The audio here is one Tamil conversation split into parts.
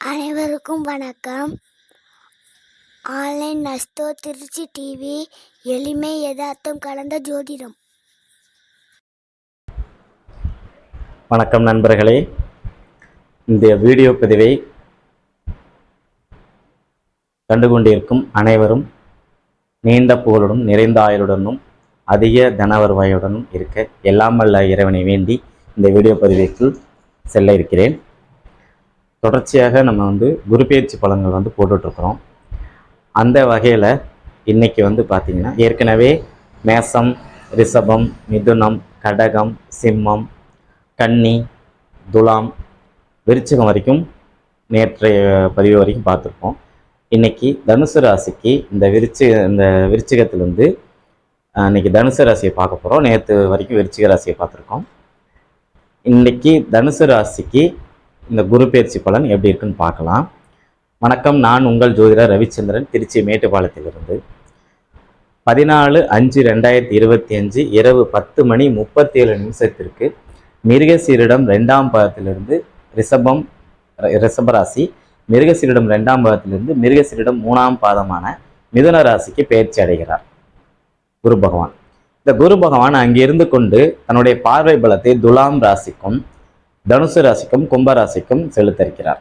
அனைவருக்கும் வணக்கம். ஆன்லைன் நஸ்தோ திருச்சி டிவி எளிமை யதார்த்தம் கலந்த ஜோதிடம். வணக்கம் நண்பர்களே. இந்த வீடியோ பதிவை கண்டுகொண்டிருக்கும் அனைவரும் நீண்ட புகழுடன் நிறைந்த ஆயுளுடனும் அதிக தன வருவாயுடனும் இருக்க எல்லாம் வல்ல இறைவனை வேண்டி இந்த வீடியோ பதிவிற்குள் செல்ல இருக்கிறேன். தொடர்ச்சியாக நம்ம வந்து குருபெயர்ச்சி பயிற்சி பலன்கள் வந்து போட்டுட்ருக்குறோம். அந்த வகையில் இன்றைக்கி வந்து பார்த்திங்கன்னா ஏற்கனவே மேசம் ரிஷபம் மிதுனம் கடகம் சிம்மம் கன்னி துலாம் விருச்சிகம் வரைக்கும் நேற்றைய பதிவு வரைக்கும் பார்த்துருப்போம் இன்னைக்கு தனுசு ராசிக்கு இந்த விருச்சி இந்த விருச்சிகத்திலேருந்து இன்றைக்கி தனுசு ராசியை பார்க்க போகிறோம் நேற்று வரைக்கும் விருச்சிக ராசியை பார்த்துருக்கோம். இன்னைக்கு தனுசு ராசிக்கு இந்த குரு பயிற்சி பலன் எப்படி இருக்குன்னு பார்க்கலாம். வணக்கம் நான் உங்கள் ஜோதிடர் ரவிச்சந்திரன் திருச்சி மேட்டுப்பாளையத்திலிருந்து. பதினாலு அஞ்சு ரெண்டாயிரத்தி இருபத்தி அஞ்சு இரவு பத்து மணி முப்பத்தி ஏழு நிமிஷத்திற்கு மிருகசீரிடம் ரெண்டாம் பாதத்திலிருந்து ரிஷபம் ரிஷபராசி மிருகசீரிடம் ரெண்டாம் பாதத்திலிருந்து மிருகசீரிடம் மூணாம் பாதமான மிதுன ராசிக்கு பயிற்சி அடைகிறார். குரு பகவான். இந்த குரு பகவான் அங்கிருந்து கொண்டு தன்னுடைய பார்வை பலத்தை துலாம் ராசிக்கும் தனுசு ராசிக்கும் கும்ப ராசிக்கும் செலுத்திருக்கிறார்.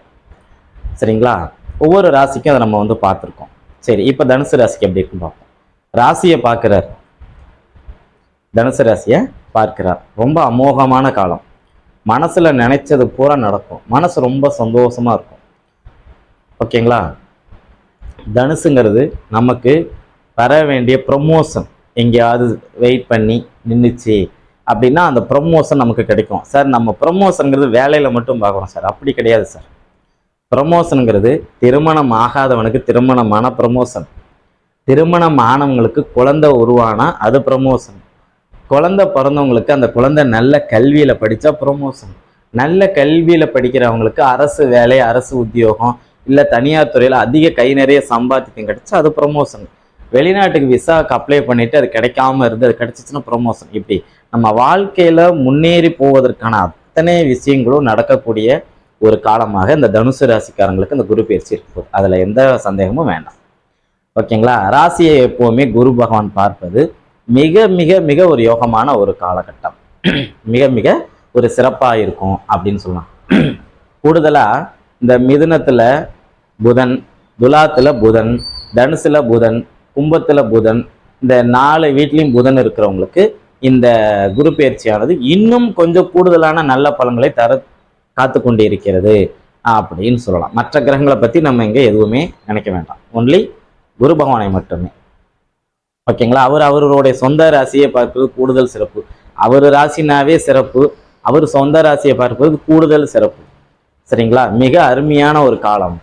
சரிங்களா? ஒவ்வொரு ராசிக்கும் அதை நம்ம வந்து பார்த்துருக்கோம். சரி இப்போ தனுசு ராசிக்கு எப்படி இருக்குன்னு பார்ப்போம். ராசியை பார்க்குறார். தனுசு ராசியை பார்க்கிறார். ரொம்ப அமோகமான காலம். மனசில் நினைச்சது பூரா நடக்கும். மனசு ரொம்ப சந்தோஷமாக இருக்கும். ஓகேங்களா? தனுசுங்கிறது நமக்கு வர வேண்டிய ப்ரொமோஷன் எங்கேயாவது வெயிட் பண்ணி நின்றுச்சு அப்படின்னா அந்த ப்ரொமோஷன் நமக்கு கிடைக்கும். சார் நம்ம ப்ரொமோஷனுங்கிறது வேலையில் மட்டும் பார்க்குறோம் சார் அப்படி கிடையாது சார் ப்ரொமோஷனுங்கிறது திருமணம் ஆகாதவனுக்கு திருமணமான ப்ரொமோஷன் திருமணம் ஆனவங்களுக்கு குழந்தை உருவானா அது ப்ரொமோஷன் குழந்தை பிறந்தவங்களுக்கு அந்த குழந்தை நல்ல கல்வியில் படித்தா ப்ரொமோஷன் நல்ல கல்வியில் படிக்கிறவங்களுக்கு அரசு வேலை அரசு உத்தியோகம் இல்லை தனியார் துறையில் அதிக கை நிறைய சம்பாத்தியம் கிடைச்சா அது ப்ரொமோஷன் வெளிநாட்டுக்கு விசாவுக்கு அப்ளை பண்ணிவிட்டு அது கிடைக்காம இருந்து அது கிடச்சிச்சின்னா ப்ரொமோஷன் இப்படி நம்ம வாழ்க்கையில் முன்னேறி போவதற்கான அத்தனை விஷயங்களும் நடக்கக்கூடிய ஒரு காலமாக இந்த தனுசு ராசிக்காரங்களுக்கு இந்த குரு பயிற்சி இருக்கும் அதில் எந்த சந்தேகமும் வேண்டாம். ஓகேங்களா? ராசியை எப்போவுமே குரு பகவான் பார்ப்பது மிக மிக மிக ஒரு யோகமான ஒரு காலகட்டம். மிக மிக ஒரு சிறப்பாக இருக்கும் அப்படின்னு சொல்லலாம். கூடுதலாக இந்த மிதுனத்தில் புதன் துலாத்தில் புதன் தனுசில் புதன் கும்பத்தில் புதன் இந்த நாலு வீட்லேயும் புதன் இருக்கிறவங்களுக்கு இந்த குரு பயிற்சியானது இன்னும் கொஞ்சம் கூடுதலான நல்ல பலன்களை தர காத்து கொண்டு இருக்கிறது அப்படின்னு சொல்லலாம். மற்ற கிரகங்களை பற்றி நம்ம இங்கே எதுவுமே நினைக்க வேண்டாம். ஒன்லி குரு பகவானை மட்டுமே. ஓகேங்களா அவர் அவருடைய சொந்த ராசியை பார்ப்பது கூடுதல் சிறப்பு. அவர் ராசினாவே சிறப்பு. அவர் சொந்த ராசியை பார்ப்பது கூடுதல் சிறப்பு. சரிங்களா? மிக அருமையான ஒரு காலம்.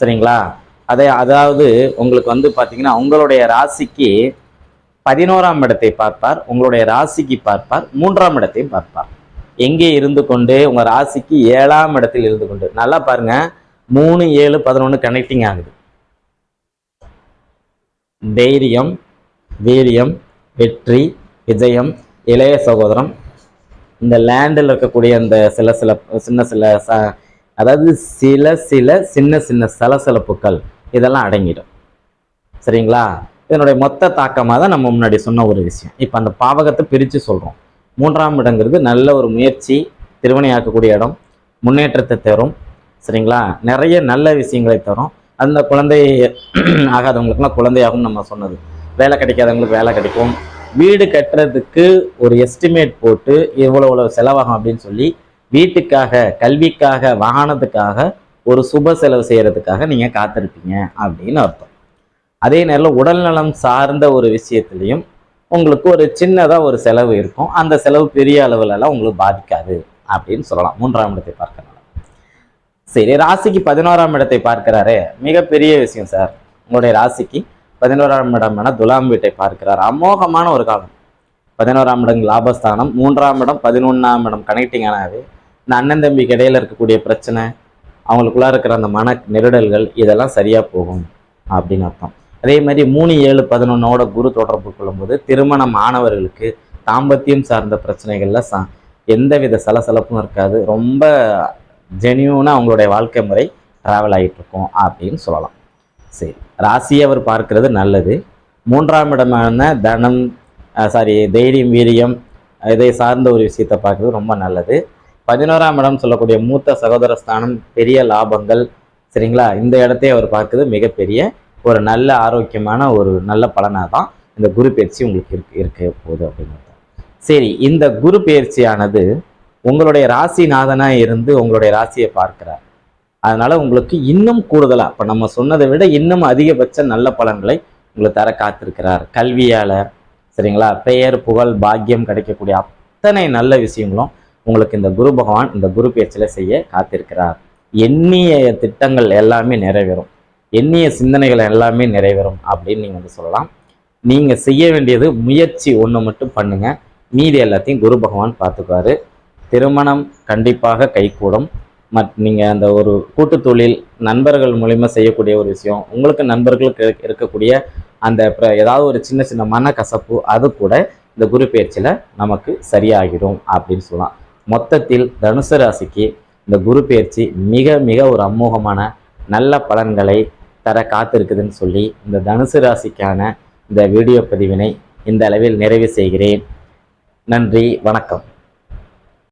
சரிங்களா? அதே அதாவது உங்களுக்கு வந்து பார்த்தீங்கன்னா உங்களுடைய ராசிக்கு பதினோராம் இடத்தை பார்ப்பார் உங்களுடைய ராசிக்கு பார்ப்பார் மூன்றாம் இடத்தையும் பார்ப்பார். எங்கே இருந்து கொண்டு உங்கள் ராசிக்கு ஏழாம் இடத்தில் இருந்து கொண்டு. நல்லா பாருங்க. மூணு ஏழு பதினொன்று கனெக்டிங் ஆகுது. தைரியம் வீரியம் வெற்றி விஜயம் இளைய சகோதரம். இந்த லேண்டில் இருக்கக்கூடிய அந்த சில சில சின்ன சில ச அதாவது சில சில சின்ன சின்ன சலசலப்புக்கள் இதெல்லாம் அடங்கிடும். சரிங்களா? இதனுடைய மொத்த தாக்கமாக தான் நம்ம முன்னாடி சொன்ன ஒரு விஷயம். இப்போ அந்த பாவகத்தை பிரித்து சொல்கிறோம் மூன்றாம் இடங்கிறது நல்ல ஒரு முயற்சி திருவினையாக்கக்கூடிய இடம் முன்னேற்றத்தை தரும் சரிங்களா? நிறைய நல்ல விஷயங்களை தரும். அந்த குழந்தை ஆகாதவங்களுக்குலாம் குழந்தையாகும் நம்ம சொன்னது. வேலை கிடைக்காதவங்களுக்கு வேலை கிடைக்கும். வீடு கட்டுறதுக்கு ஒரு எஸ்டிமேட் போட்டு இவ்வளோ இவ்வளோ செலவாகும் அப்படின்னு சொல்லி வீட்டுக்காக கல்விக்காக வாகனத்துக்காக ஒரு சுப செலவு செய்கிறதுக்காக நீங்கள் காத்திருப்பீங்க அப்படின்னு அர்த்தம். அதே நேரில் உடல்நலம் சார்ந்த ஒரு விஷயத்துலையும் உங்களுக்கு ஒரு சின்னதாக ஒரு செலவு இருக்கும். அந்த செலவு பெரிய அளவுலலாம் உங்களுக்கு பாதிக்காது அப்படின்னு சொல்லலாம். மூன்றாம் இடத்தை பார்க்கறனால சரி ராசிக்கு பதினோராம் இடத்தை பார்க்கிறாரே. மிகப்பெரிய விஷயம் சார். உங்களுடைய ராசிக்கு பதினோராம் இடமான துலாம் வீட்டை பார்க்கிறார். அமோகமான ஒரு காலம். பதினோராம் இடம் லாபஸ்தானம் மூன்றாம் இடம் பதினொன்றாம் இடம் கனெக்டிங் ஆனாவே இந்த அண்ணன் தம்பிக்கு இடையில இருக்கக்கூடிய பிரச்சனை அவங்களுக்குள்ள இருக்கிற அந்த மன நெருடல்கள் இதெல்லாம் சரியாக போகும் அப்படின்னு அர்த்தம். அதே மாதிரி மூணு ஏழு பதினொன்னோட குரு தொடர்பு கொள்ளும்போது திருமணம் ஆனவர்களுக்கு தாம்பத்தியம் சார்ந்த பிரச்சனைகள்ல ச எந்தவித சலசலப்பும் இருக்காது. ரொம்ப ஜெனியூனாக அவங்களுடைய வாழ்க்கை முறை ட்ராவல் ஆகிட்டு இருக்கும் அப்படின்னு சொல்லலாம். சரி ராசியை அவர் பார்க்கறது நல்லது. மூன்றாம் இடமான தனம் சாரி தைரியம் வீரியம் இதை சார்ந்த ஒரு விஷயத்தை பார்க்குறது ரொம்ப நல்லது. பதினோராம் இடம் சொல்லக்கூடிய மூத்த சகோதர ஸ்தானம் பெரிய லாபங்கள் சரிங்களா? இந்த இடத்தையே அவர் பார்க்குறது மிகப்பெரிய ஒரு நல்ல ஆரோக்கியமான ஒரு நல்ல பலனாக தான் இந்த குரு பயிற்சி உங்களுக்கு இருக்கு இருக்க போகுது அப்படின்னு சரி இந்த குரு பயிற்சியானது உங்களுடைய ராசிநாதனாக இருந்து உங்களுடைய ராசியை பார்க்கிறார். அதனால உங்களுக்கு இன்னும் கூடுதலாக இப்போ நம்ம சொன்னதை விட இன்னும் அதிகபட்ச நல்ல பலன்களை உங்களுக்கு தர காத்திருக்கிறார். கல்வியால் சரிங்களா? பெயர் புகழ் பாக்கியம் கிடைக்கக்கூடிய அத்தனை நல்ல விஷயங்களும் உங்களுக்கு இந்த குரு பகவான் இந்த குரு பயிற்சியில் செய்ய காத்திருக்கிறார். எண்ணிய திட்டங்கள் எல்லாமே நிறைவேறும். எண்ணிய சிந்தனைகள் எல்லாமே நிறைவேறும் அப்படின்னு நீங்கள் வந்து சொல்லலாம். நீங்கள் செய்ய வேண்டியது முயற்சி ஒன்று மட்டும் பண்ணுங்கள் மீதி எல்லாத்தையும் குரு பகவான் பார்த்துக்குவார். திருமணம் கண்டிப்பாக கைகூடும். மத் நீங்கள் அந்த ஒரு கூட்டு தொழில் நண்பர்கள் மூலிமா செய்யக்கூடிய ஒரு விஷயம் உங்களுக்கு நண்பர்களுக்கு இருக்கக்கூடிய அந்த ஏதாவது ஒரு சின்ன சின்ன மனக்கசப்பு அது கூட இந்த குரு பயிற்சியில் நமக்கு சரியாகிடும் அப்படின்னு சொல்லலாம். மொத்தத்தில் தனுசு ராசிக்கு இந்த குரு பயிற்சி மிக மிக ஒரு அமோகமான நல்ல பலன்களை தர காத்திருக்குதுன்னு சொல்லி இந்த தனுசு ராசிக்கான இந்த வீடியோ பதிவினை இந்த அளவில் நிறைவு செய்கிறேன். நன்றி வணக்கம்.